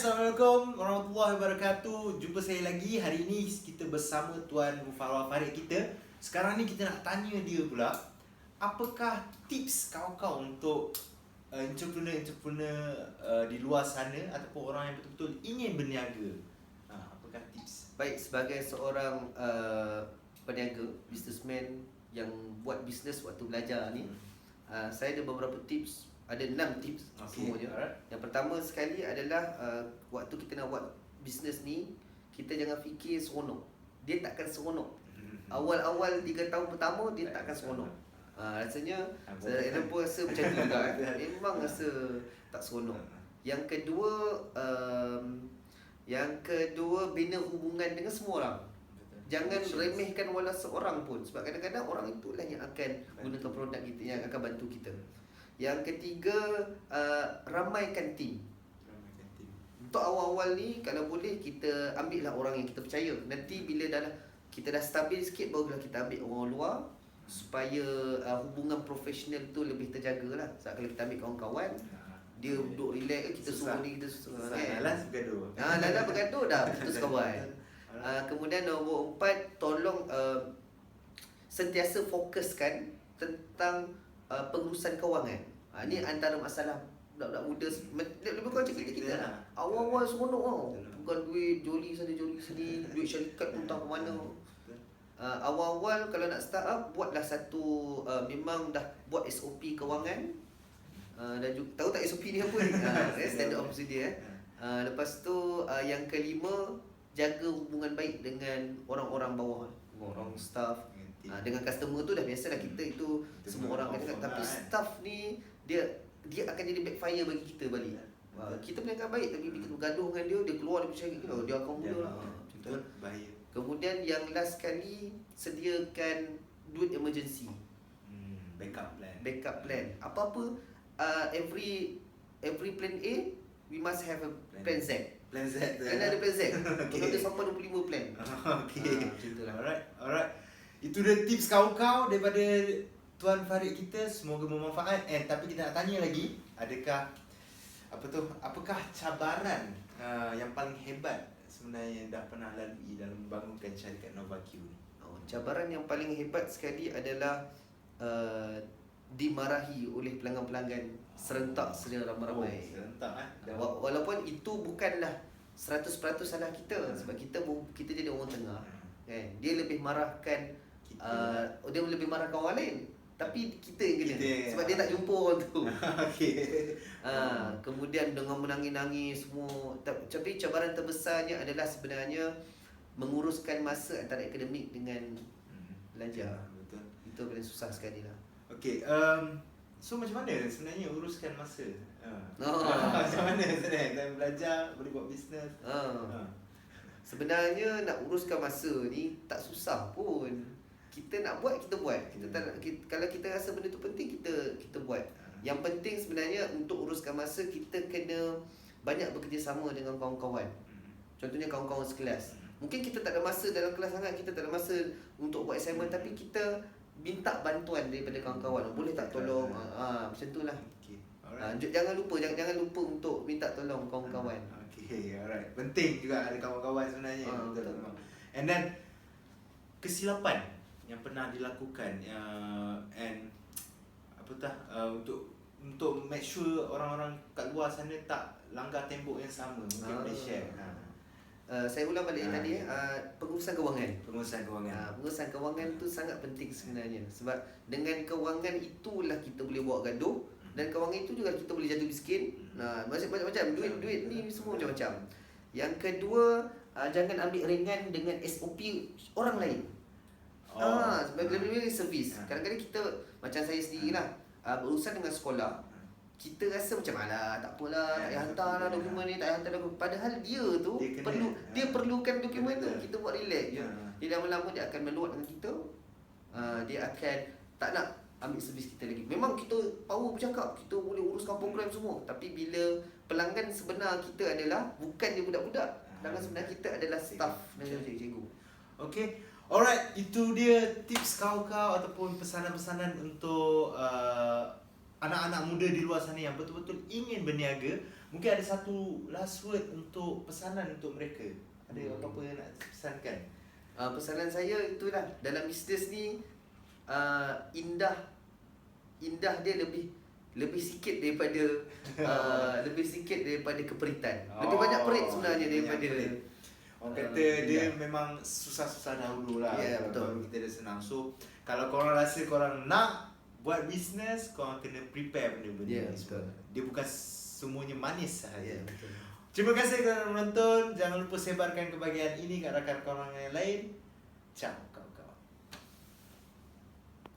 Assalamualaikum warahmatullahi wabarakatuh. Jumpa saya lagi. Hari ini kita bersama Tuan Mufarwa Farid kita. Sekarang ni kita nak tanya dia pula Apakah tips kau-kau untuk uh, entrepreneur-entrepreneur uh, di luar sana Ataupun orang yang betul-betul ingin berniaga? Ha, Apakah tips? Baik, sebagai seorang uh, peniaga, businessman yang buat bisnes waktu belajar ni, uh, saya ada beberapa tips, ada enam tips Okay, semuanya. alright. Yang pertama sekali adalah uh, waktu kita nak buat bisnes ni, kita jangan fikir seronok. Dia takkan seronok. Awal-awal 3 tahun pertama dia takkan seronok. Uh, rasanya Ah, saya pun rasa macam tu juga. eh. Memang rasa tak seronok. Yang kedua um, yang kedua bina hubungan dengan semua orang. Jangan remehkan walau seorang pun sebab kadang-kadang orang itulah yang akan gunakan produk kita yang akan bantu kita. Yang ketiga uh, ramaikan tim. Untuk awal-awal ni kalau boleh kita ambil lah orang yang kita percaya. Nanti bila dah kita dah stabil sikit barulah kita ambil orang luar supaya uh, hubungan profesional tu lebih terjaga lah. Sebab kalau kita ambil kawan-kawan dia duduk relax kita Susah. suruh ni kita suruh Susah, kan. Lalas bergaduh Ah, dah dah bergaduh dah putus kawan. Uh, kemudian nombor empat tolong uh, sentiasa fokuskan tentang uh, pengurusan kewangan. Uh, ni antara masalah budak-budak muda lebih kurang macam kita kita lah. Awal-awal seronok tau. Bukan duit joli sana joli sini, duit syarikat pun tahu ke mana. Uh, awal-awal kalau nak start up buatlah satu uh, memang dah buat SOP kewangan. Uh, dan juga, tahu tak SOP ni apa ni? Uh, eh, standard of procedure eh. Uh, lepas tu uh, yang kelima jaga hubungan baik dengan orang-orang bawah orang staff uh, dengan customer tu dah biasalah kita itu Kita semua orang kata tapi lah, kan? staff ni dia dia akan jadi backfire bagi kita balik. Uh, kita punya baik tapi bila kita bergaduh dengan dia dia keluar dia bercakap gitu dia akan mula lah. Tu. Betul, bahaya Kemudian yang last kali sediakan duit emergency, hmm, Backup plan backup plan. Apa-apa uh, every every plan A we must have a plan Z. Plan Z Kena ada plan Z. Okay. Kena ada sampai 25 plan. Okay. Ah, macam lah. Alright, alright. Itu dia tips kau-kau daripada Tuan Farid kita. Semoga bermanfaat. And tapi kita nak tanya lagi, adakah apa tu? Apakah cabaran uh, yang paling hebat sebenarnya yang dah pernah lalui dalam membangunkan syarikat NovaQ ni? Oh, cabaran yang paling hebat sekali adalah uh, dimarahi oleh pelanggan-pelanggan serentak secara ramai-ramai. Oh, serentak eh. Wa- Walaupun itu bukanlah 100% salah kita sebab kita kita jadi orang tengah kan. Dia lebih marahkan. Uh, dia lebih marahkan orang lain tapi kita yang kena Kita sebab dia tak jumpa orang tu. okay. Ha, kemudian dengan menangis-nangis semua Ta- tapi cabaran terbesarnya adalah sebenarnya menguruskan masa antara akademik dengan Hmm. belajar. Betul. Itu paling susah sekali lah. Okay, um, so macam mana sebenarnya uruskan masa? Uh. Oh. macam mana sebenarnya? Time belajar, boleh buat bisnes. Ha. Ha. Sebenarnya nak uruskan masa ni tak susah pun. Kita nak buat kita buat. Kita tak nak, kita, kalau kita rasa benda tu penting kita kita buat. Yang penting sebenarnya untuk uruskan masa kita kena banyak bekerjasama dengan kawan-kawan. Contohnya kawan-kawan sekelas. Mungkin kita tak ada masa dalam kelas sangat, kita tak ada masa untuk buat assignment tapi kita minta bantuan daripada kawan-kawan. Boleh tak tolong? Ha, ha macam tu lah. Okay, Ha, j- jangan lupa jangan, jangan lupa untuk minta tolong kawan-kawan. Okay, alright. Penting juga ada kawan-kawan sebenarnya. Ah, betul. And then kesilapan yang pernah dilakukan uh, and apa tah uh, untuk untuk make sure orang-orang kat luar sana tak langgar tembok yang sama. Mungkin Ah. boleh share. Ha. Uh, saya ulang balik Ah, tadi uh, pengurusan kewangan. Pengurusan kewangan. Uh, pengurusan kewangan tu sangat penting sebenarnya sebab dengan kewangan itulah kita boleh buat gaduh dan kewangan itu juga kita boleh jatuh miskin. Nah, macam-macam duit duit ni semua macam-macam. Yang kedua, uh, jangan ambil ringan dengan SOP orang lain. Oh. Ah, sebab lebih-lebih servis. Ah. Kadang-kadang kita macam saya sendirilah uh, berurusan dengan sekolah kita rasa macam alah tak apalah tak payah hantar lah dokumen ni tak payah hantar dokumen padahal dia tu Dia kena, perlu ha. dia perlukan dokumen tu kita buat relax je Ha. dia lama-lama dia akan meluat dengan kita uh, dia akan tak nak ambil servis kita lagi memang kita power bercakap kita boleh uruskan program semua tapi bila pelanggan sebenar kita adalah bukan dia budak-budak pelanggan sebenar kita adalah staff dan cikgu-cikgu Okay. Alright, itu dia tips kau-kau ataupun pesanan-pesanan untuk uh, anak-anak muda di luar sana yang betul-betul ingin berniaga, mungkin ada satu last word untuk pesanan untuk mereka. Ada Hmm. apa-apa yang nak pesankan? Uh, pesanan saya itulah dalam bisnes ni uh, indah indah dia lebih lebih sikit daripada uh, lebih sikit daripada keperitan. Lebih Oh, banyak perit sebenarnya lebih daripada perit. Orang Uh, kata dia indah. memang susah-susah dahulu lah Ya, Baru- betul. Baru kita dah senang So kalau korang rasa korang nak buat bisnes Korang kena prepare benda-benda Ya, ni semua betul. Dia bukan semuanya manis sahaja Ya, betul. Terima kasih kerana menonton Jangan lupa sebarkan kebahagiaan ini kat rakan-rakan yang lain Ciao